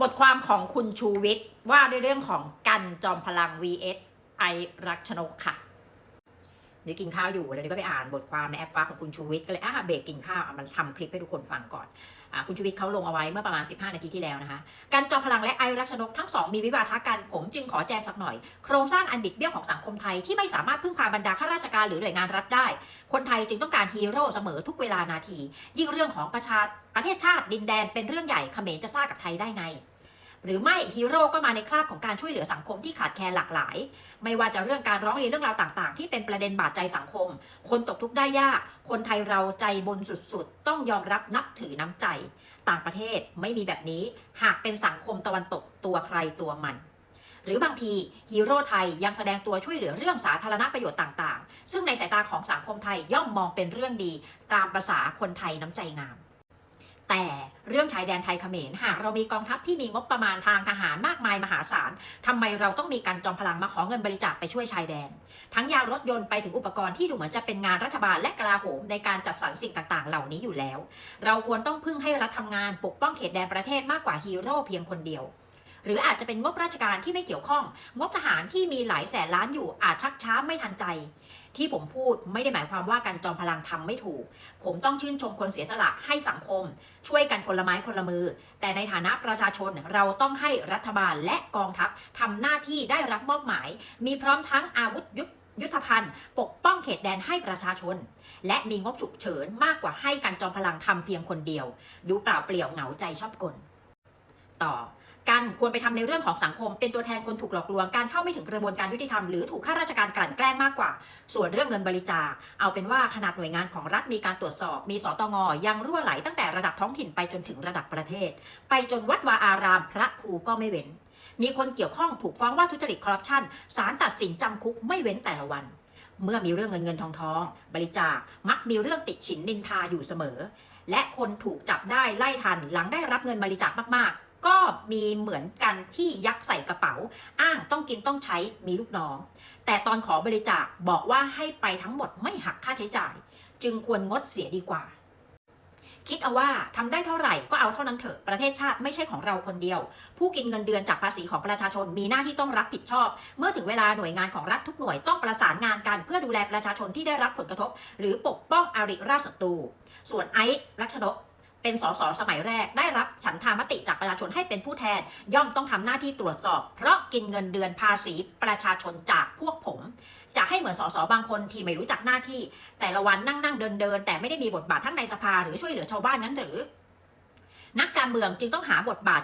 บทความของคุณชูวิทย์ว่าด้วยเรื่องของกันจอมพลัง vs ไอรักชนกค่ะ เดี๋ยวกินข้าวอยู่แล้วเดี๋ยวก็ไปอ่านบทความในแอปฟ้าของคุณชูวิทย์ก็เลยอะเบรกกินข้าวมันทำคลิปให้ทุกคนฟังก่อนอะคุณชูวิทย์เขาลงเอาไว้เมื่อประมาณ 15 นาทีที่แล้วนะคะกันจอมพลังและไอรักชนกทั้งสองมีวิวาทะกันผมจึงขอแจมสักหน่อย โครงสร้างอันบิดเบี้ยวของสังคมไทยที่ไม่สามารถพึ่งพาบรรดาข้าราชการหรือหน่วยงานรัฐได้ คนไทยจึงต้องการฮีโร่เสมอทุกเวลานาที ยิ่งเรื่องของประชาประเทศชาติดินแดนเป็นเรื่องใหญ่เขมรจะซ่ากับไทยได้ไง หรือไม่ฮีโร่ก็มาในคราบของการช่วยเหลือสังคมที่ขาดแคลนหลากหลาย ไม่ว่าจะเรื่องการร้องเรียนเรื่องราวต่าง ๆ ที่เป็นประเด็นบาดใจสังคม คนตกทุกข์ได้ยาก คนไทยเราใจบนสุดๆ ต้องยอมรับนับถือน้ำใจ ต่างประเทศไม่มีแบบนี้ หากเป็นสังคมตะวันตกตัวใครตัวมันหรือบางทีฮีโร่ไทยยังแสดงตัวช่วยเหลือเรื่องสาธารณประโยชน์ต่าง ๆ ซึ่งในสายตาของสังคมไทยย่อมมองเป็นเรื่องดี ตามประษาคนไทยน้ำใจงาม แต่เรื่องชายแดนไทยเขมรหากเรามีกองทัพที่มีงบประมาณทางทหารมากมายมหาศาลทำไมเราต้องมีการจอมพลังมาขอเงินบริจาคไปช่วยชายแดน ทั้งยารถยนต์ไปถึงอุปกรณ์ที่ดูเหมือนจะเป็นงานรัฐบาลและกลาโหมในการจัดสรรสิ่งต่างๆ เหล่านี้อยู่แล้ว เราควรต้องพึ่งให้รัฐทำงานปกป้องเขตแดนประเทศมากกว่าฮีโร่เพียงคนเดียว หรืออาจจะเป็นงบราชการที่ไม่เกี่ยวข้อง งบทหารที่มีหลายแสนล้านอยู่อาจชักช้าไม่ทันใจ ที่ผมพูดไม่ได้หมายความว่าการจอมพลังทำไม่ถูก ผมต้องชื่นชมคนเสียสละให้สังคม ช่วยกันคนละไม้คนละมือ แต่ในฐานะประชาชนเราต้องให้รัฐบาลและกองทัพทำหน้าที่ได้รับมอบหมาย มีพร้อมทั้งอาวุธยุทธยุทธภัณฑ์ปกป้องเขตแดนให้ประชาชน และมีงบฉุกเฉินมากกว่าให้การจอมพลังทำเพียงคนเดียว ดูเปล่าเปลี่ยวเหงาใจชอบกล ต่อ กันควรไปทำในเรื่องของสังคม เป็นตัวแทนคนถูกหลอกลวงการเข้าไม่ถึงกระบวนการยุติธรรมหรือถูกข้าราชการกลั่นแกล้งมากกว่า ส่วนเรื่องเงินบริจาค เอาเป็นว่าขนาดหน่วยงานของรัฐมีการตรวจสอบ มีสตงยังรั่วไหลตั้งแต่ระดับท้องถิ่นไปจนถึงระดับประเทศ ไปจนวัดวาอารามพระครูก็ไม่เว้น มีคนเกี่ยวข้องถูกฟ้องว่าทุจริตคอร์รัปชันศาลตัดสินจำคุกไม่เว้นแต่ละวันเมื่อมีเรื่องเงินเงินทองทอง บริจาคมักมีเรื่องติดฉินนินทาอยู่เสมอ และคนถูกจับได้ไล่ทันหลังได้รับเงินบริจาคมาก ก็มีเหมือนกันที่ยักใส่กระเป๋า อ้างต้องกินต้องใช้มีลูกน้อง แต่ตอนขอบริจาคบอกว่าให้ไปทั้งหมดไม่หักค่าใช้จ่าย จึงควรงดเสียดีกว่า คิดเอาว่าทำได้เท่าไหร่ก็เอาเท่านั้นเถอะประเทศชาติไม่ใช่ของเราคนเดียว ผู้กินเงินเดือนจากภาษีของประชาชนมีหน้าที่ต้องรับผิดชอบ เมื่อถึงเวลาหน่วยงานของรัฐทุกหน่วยต้องประสานงานกันเพื่อดูแลประชาชนที่ได้รับผลกระทบ หรือปกป้องอาริราชศัตรูส่วนไอซ์รักชนก เป็นสสสมัยแรก ได้รับฉันทามติจากประชาชนให้เป็นผู้แทน ย่อมต้องทำหน้าที่ตรวจสอบ เพราะกินเงินเดือนภาษีประชาชนจากพวกผม จะให้เหมือนสสบางคนที่ไม่รู้จักหน้าที่ แต่ละวันนั่งนั่งเดินเดินแต่ไม่ได้มีบทบาททั้งในสภาหรือช่วยเหลือชาวบ้านนั้นหรือ นักการเมืองจึงต้องหาบทบาท